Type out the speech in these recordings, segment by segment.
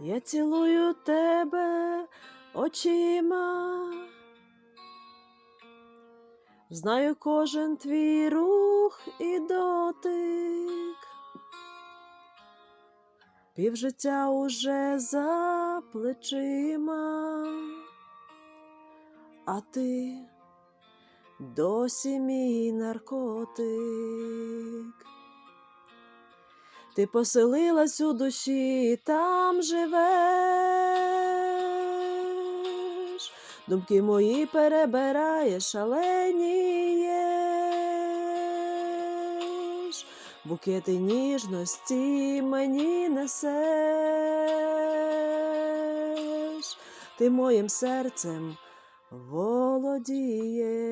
Я цілую тебе очима. Знаю кожен твій рух і дотик. Півжиття уже за плечима, а ти досі мій наркотик. Ти поселилась у душі, там живеш, думки мої перебираєш, шаленієш, букети ніжності мені несеш, ти моїм серцем володієш.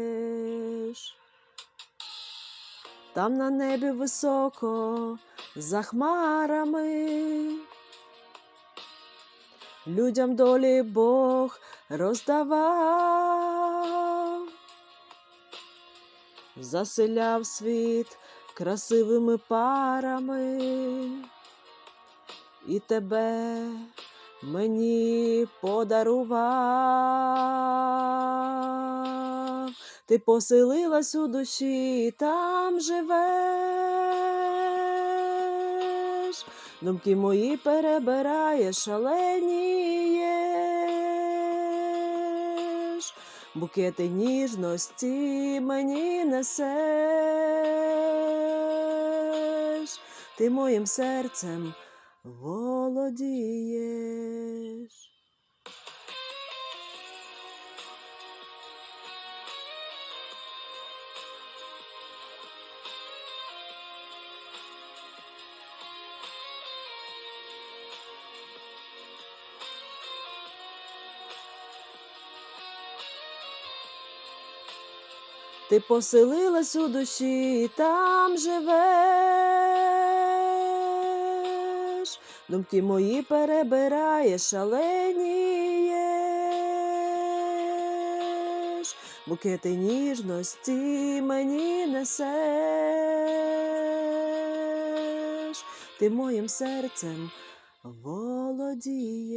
Там на небі високо, за хмарами. Людям долі Бог роздавав, заселяв світ красивими парами, і тебе мені подарував. Ти поселилась у душі, там живеш, думки мої перебирає, шаленієш, букети ніжності мені несеш, ти моїм серцем володієш. Ти поселилась у душі, там живеш, думки мої перебираєш, шаленієш, букети ніжності мені несеш, ти моїм серцем володієш.